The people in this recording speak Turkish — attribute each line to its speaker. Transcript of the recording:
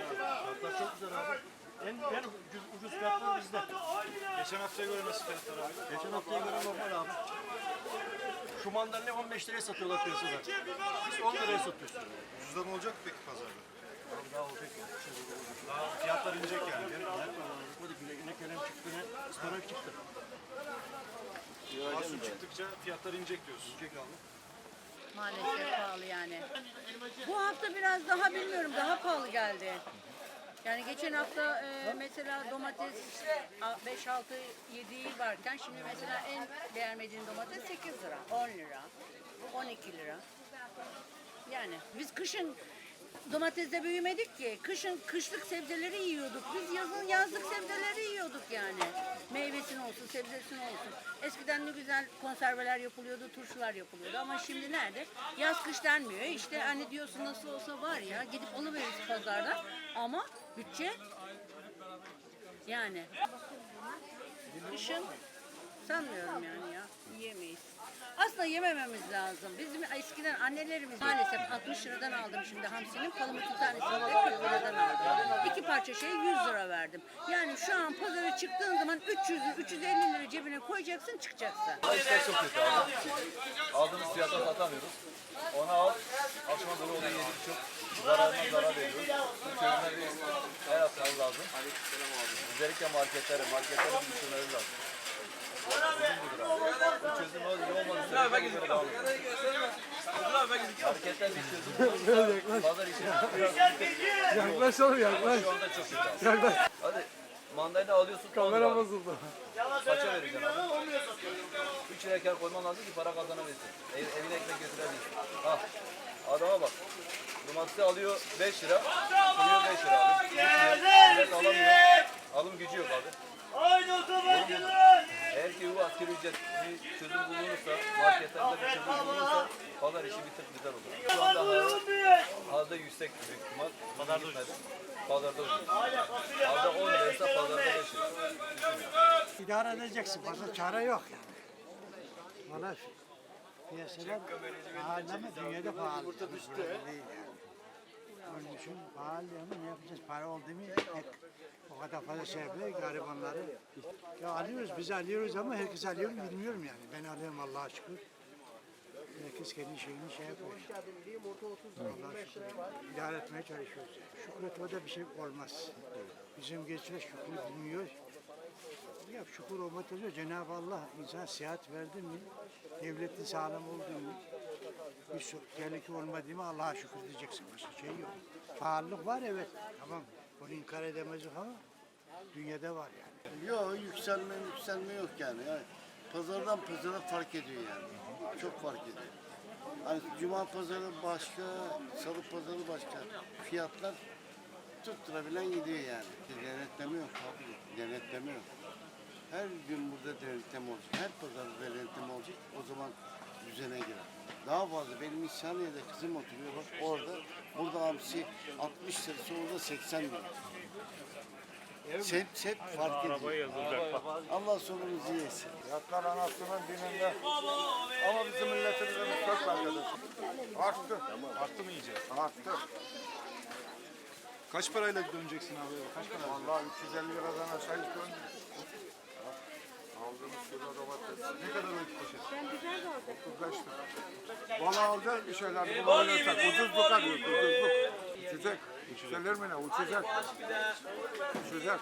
Speaker 1: Fiyatlar çok güzel abi. En, en ucuz, ucuz fiyatlar bizde.
Speaker 2: Geçen haftaya göre nasıl fiyatlar abi?
Speaker 1: Geçen haftaya göre normal abi. Şu mandalina 15 liraya satıyorlar piyasada. Biz 10 liraya satıyoruz.
Speaker 2: Ucuzlama olacak mı peki pazarda?
Speaker 1: Abi daha olacak ya.
Speaker 2: Daha fiyatlar inecek yani.
Speaker 1: Hadi güne, ne kalem çıktı ne ıspanak çıktı.
Speaker 2: Mahsul çıktıkça fiyatlar inecek diyorsun.
Speaker 1: Çek abi.
Speaker 3: Maalesef pahalı yani. Bu hafta biraz daha bilmiyorum daha pahalı geldi. Yani geçen hafta e, mesela domates 5 6 7 varken şimdi mesela en beğenmediğin domates 8 lira, 10 lira, 12 lira. Yani biz kışın domatesde büyümedik ki. Kışın kışlık sebzeleri yiyorduk. Biz yazın yazlık sebzeleri yiyorduk yani. Olsun, sebzesin olsun. Eskiden ne güzel konserveler yapılıyordu, turşular yapılıyordu ama şimdi nerede? Yaz kış denmiyor. İşte hani diyorsun nasıl olsa var ya gidip alıveririz pazardan ama bütçe yani kışın sanmıyorum yani ya yiyemeyiz. Aslında yemememiz lazım. Bizim eskiden annelerimiz maalesef 60 liradan aldım şimdi hamsinin de 40 liradan şey 100 lira verdim. Yani şu an pazara çıktığın zaman 300 350 lira cebine koyacaksın çıkacaksın.
Speaker 4: İşler çok kötü abi. Aldığımız fiyata satamıyoruz. Onu al, akşama doğru onu yedik çok zararına zarar veriyoruz. Bu çözümleri el atmaları lazım. Özellikle marketlere, marketlerin düşünmeleri lazım. Abi. Sürece devam ediyor. Marketler bir çözüm bulursa pazar biraz
Speaker 5: Yaklaş oğlum yaklaş.
Speaker 4: şu anda çok abi.
Speaker 5: Yaklaş.
Speaker 4: Hadi mandalina alıyorsun.
Speaker 5: Kamera
Speaker 4: abi.
Speaker 5: bozuldu.
Speaker 4: Kaça vereceksin abi? 3 liraya kar koyman lazım ki para kazanabilsin. Ev, evine ekmek götürebilsin. Al. Adama bak. Domatesi alıyor 5 lira. Koyuyor 5 lira abi. Alım gücü yok abi. Ki bu asgari ücret bir çözüm bulunursa, marketlerde bir çözüm bulunursa pazar işi bir tık güzel olur. Şu anda hazda yüksek büyük ihtimal. Pazarda ucuz. Pazarda ucuz. Hazda 10 liraysa pazarda 5 lira.
Speaker 6: İdare edeceksin. Fazla çare yok yani. Valla piyasalar ama dünyada pahalı. Burada düştü. Değil yani. Onun için pahalı ne yapacağız? Para oldu mu o kadar fazla şey yapıyor garibanları. Ya alıyoruz biz alıyoruz ama herkes alıyor mu bilmiyorum yani. Ben alıyorum Allah'a şükür. Herkes kendi şeyini şey yapıyor. Allah'a şükür. İdare etmeye çalışıyoruz. Şükretmede bir şey olmaz. Bizim gençler şükrü bilmiyor. Ya şükür olmak oluyor. Cenab-ı Allah insan sıhhat verdi mi, devletin sağlam oldu mu, bir su- olmadı mı Allah'a şükür diyeceksin. Başka şey yok. Pahalılık var evet. Tamam. Bunu inkar edemeyiz ama dünyada var yani.
Speaker 7: Yok yükselme yükselme yok yani. yani. Pazardan pazara fark ediyor yani. Çok fark ediyor. Hani cuma pazarı başka, salı pazarı başka. Fiyatlar tutturabilen gidiyor yani. Denetleme yok abi. Denetleme yok. Her gün burada denetleme olacak. Her pazar denetleme olacak. O zaman düzene girer. Daha fazla benim İhsaniye'de kızım oturuyor bak orada. Burada hamsi 60 lirası orada 80 lira. Hep, hep fark ediyor. Allah sonumuzu yesin.
Speaker 5: Fiyatlar anasının dininde. Ama bizim milletimizin çok arkadaş. Arttı.
Speaker 2: Arttı mı iyice?
Speaker 5: Arttı.
Speaker 2: Kaç parayla döneceksin abi? Kaç para?
Speaker 5: Vallahi 350 liradan aşağı hiç dönmüyor. Aldığımız kilo domates.
Speaker 2: Ne kadar
Speaker 5: 35 lira. Valla alacağız bir şeyler bulabilirsek. Ucuzluk arıyoruz, ucuzluk. Uçacak. Yükselir mi ne? Uçacak. Uçacak.